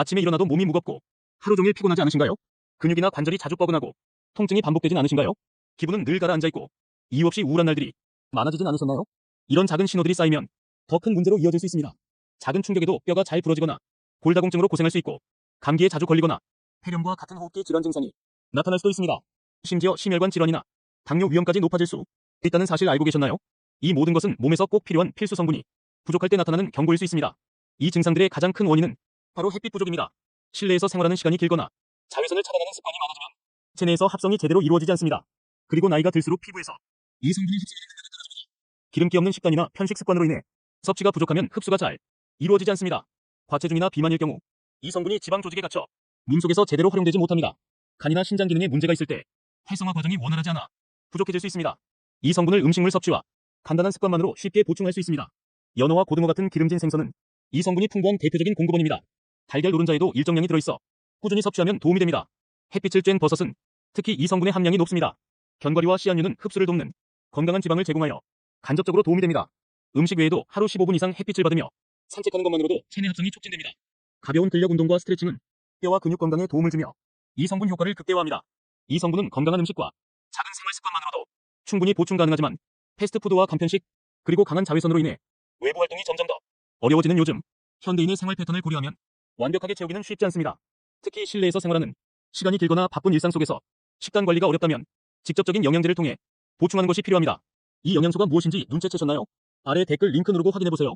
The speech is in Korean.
아침에 일어나도 몸이 무겁고 하루 종일 피곤하지 않으신가요? 근육이나 관절이 자주 뻐근하고 통증이 반복되진 않으신가요? 기분은 늘 가라앉아 있고 이유 없이 우울한 날들이 많아지진 않으셨나요? 이런 작은 신호들이 쌓이면 더 큰 문제로 이어질 수 있습니다. 작은 충격에도 뼈가 잘 부러지거나 골다공증으로 고생할 수 있고 감기에 자주 걸리거나 폐렴과 같은 호흡기 질환 증상이 나타날 수도 있습니다. 심지어 심혈관 질환이나 당뇨 위험까지 높아질 수 있다는 사실 알고 계셨나요? 이 모든 것은 몸에서 꼭 필요한 필수 성분이 부족할 때 나타나는 경고일 수 있습니다. 이 증상들의 가장 큰 원인은 바로 햇빛 부족입니다. 실내에서 생활하는 시간이 길거나 자외선을 차단하는 습관이 많아지면 체내에서 합성이 제대로 이루어지지 않습니다. 그리고 나이가 들수록 피부에서 이 성분이 흡수되는 데 떨어집니다. 기름기 없는 식단이나 편식 습관으로 인해 섭취가 부족하면 흡수가 잘 이루어지지 않습니다. 과체중이나 비만일 경우 이 성분이 지방 조직에 갇혀 몸 속에서 제대로 활용되지 못합니다. 간이나 신장 기능에 문제가 있을 때 활성화 과정이 원활하지 않아 부족해질 수 있습니다. 이 성분을 음식물 섭취와 간단한 습관만으로 쉽게 보충할 수 있습니다. 연어와 고등어 같은 기름진 생선은 이 성분이 풍부한 대표적인 공급원입니다. 달걀 노른자에도 일정량이 들어있어 꾸준히 섭취하면 도움이 됩니다. 햇빛을 쬐는 버섯은 특히 이 성분의 함량이 높습니다. 견과류와 씨앗류는 흡수를 돕는 건강한 지방을 제공하여 간접적으로 도움이 됩니다. 음식 외에도 하루 15분 이상 햇빛을 받으며 산책하는 것만으로도 체내 합성이 촉진됩니다. 가벼운 근력 운동과 스트레칭은 뼈와 근육 건강에 도움을 주며 이 성분 효과를 극대화합니다. 이 성분은 건강한 음식과 작은 생활 습관만으로도 충분히 보충 가능하지만 패스트푸드와 간편식 그리고 강한 자외선으로 인해 외부 활동이 점점 더 어려워지는 요즘 현대인의 생활 패턴을 고려하면 완벽하게 채우기는 쉽지 않습니다. 특히 실내에서 생활하는 시간이 길거나 바쁜 일상 속에서 식단 관리가 어렵다면 직접적인 영양제를 통해 보충하는 것이 필요합니다. 이 영양소가 무엇인지 눈치채셨나요? 아래 댓글 링크 누르고 확인해보세요.